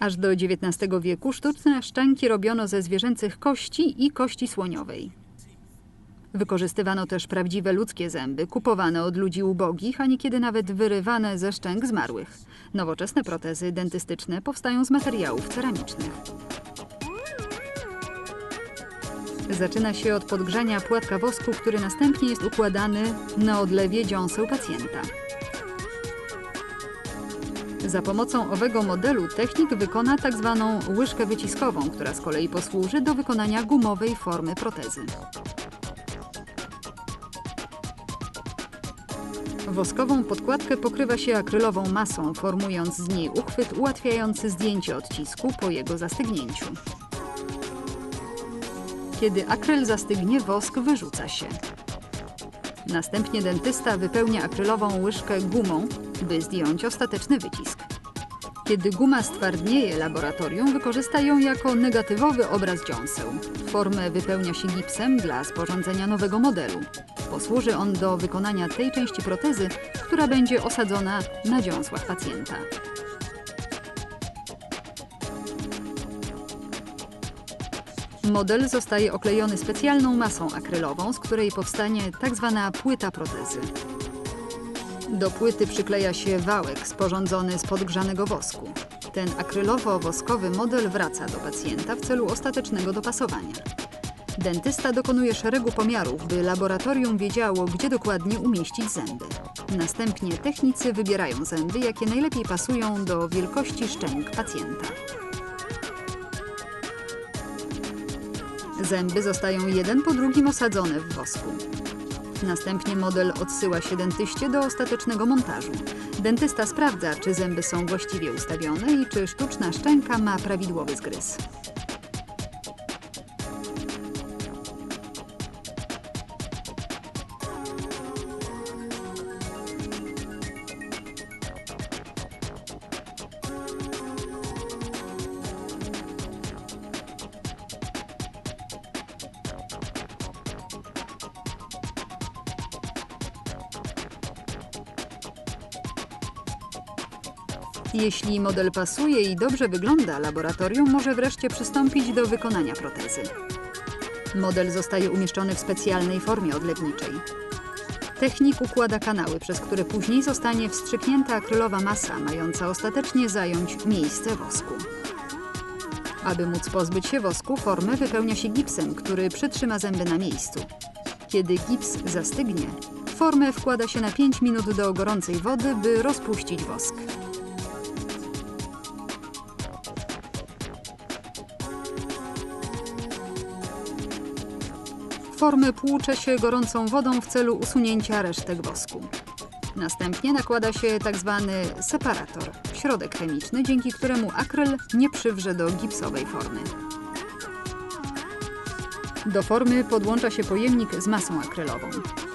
Aż do XIX wieku sztuczne szczęki robiono ze zwierzęcych kości i kości słoniowej. Wykorzystywano też prawdziwe ludzkie zęby, kupowane od ludzi ubogich, a niekiedy nawet wyrywane ze szczęk zmarłych. Nowoczesne protezy dentystyczne powstają z materiałów ceramicznych. Zaczyna się od podgrzania płatka wosku, który następnie jest układany na odlewie dziąseł pacjenta. Za pomocą owego modelu technik wykona tak zwaną łyżkę wyciskową, która z kolei posłuży do wykonania gumowej formy protezy. Woskową podkładkę pokrywa się akrylową masą, formując z niej uchwyt ułatwiający zdjęcie odcisku po jego zastygnięciu. Kiedy akryl zastygnie, wosk wyrzuca się. Następnie dentysta wypełnia akrylową łyżkę gumą, by zdjąć ostateczny wycisk. Kiedy guma stwardnieje, laboratorium wykorzysta ją jako negatywowy obraz dziąseł. Formę wypełnia się gipsem dla sporządzenia nowego modelu. Posłuży on do wykonania tej części protezy, która będzie osadzona na dziąsłach pacjenta. Model zostaje oklejony specjalną masą akrylową, z której powstanie tak zwana płyta protezy. Do płyty przykleja się wałek sporządzony z podgrzanego wosku. Ten akrylowo-woskowy model wraca do pacjenta w celu ostatecznego dopasowania. Dentysta dokonuje szeregu pomiarów, by laboratorium wiedziało, gdzie dokładnie umieścić zęby. Następnie technicy wybierają zęby, jakie najlepiej pasują do wielkości szczęk pacjenta. Zęby zostają jeden po drugim osadzone w wosku. Następnie model odsyła się dentyście do ostatecznego montażu. Dentysta sprawdza, czy zęby są właściwie ustawione i czy sztuczna szczęka ma prawidłowy zgryz. Jeśli model pasuje i dobrze wygląda, laboratorium może wreszcie przystąpić do wykonania protezy. Model zostaje umieszczony w specjalnej formie odlewniczej. Technik układa kanały, przez które później zostanie wstrzyknięta akrylowa masa, mająca ostatecznie zająć miejsce wosku. Aby móc pozbyć się wosku, formę wypełnia się gipsem, który przytrzyma zęby na miejscu. Kiedy gips zastygnie, formę wkłada się na 5 minut do gorącej wody, by rozpuścić wosk. Formę płucze się gorącą wodą w celu usunięcia resztek wosku. Następnie nakłada się tak zwany separator, środek chemiczny, dzięki któremu akryl nie przywrze do gipsowej formy. Do formy podłącza się pojemnik z masą akrylową.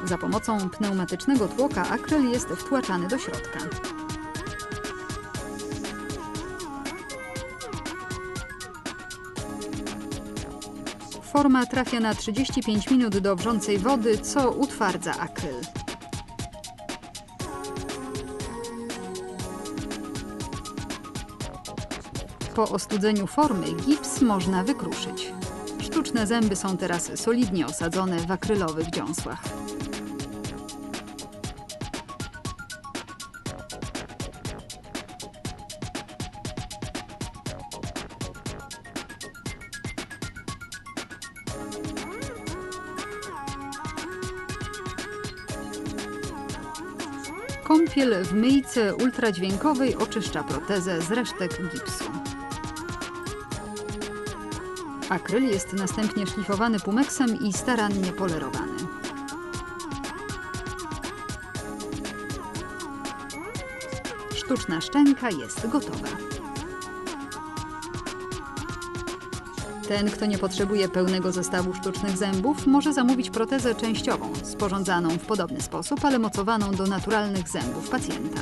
Za pomocą pneumatycznego tłoka akryl jest wtłaczany do środka. Forma trafia na 35 minut do wrzącej wody, co utwardza akryl. Po ostudzeniu formy gips można wykruszyć. Sztuczne zęby są teraz solidnie osadzone w akrylowych dziąsłach. Kąpiel w myjce ultradźwiękowej oczyszcza protezę z resztek gipsu. Akryl jest następnie szlifowany pumeksem i starannie polerowany. Sztuczna szczęka jest gotowa. Ten, kto nie potrzebuje pełnego zestawu sztucznych zębów, może zamówić protezę częściową, sporządzaną w podobny sposób, ale mocowaną do naturalnych zębów pacjenta.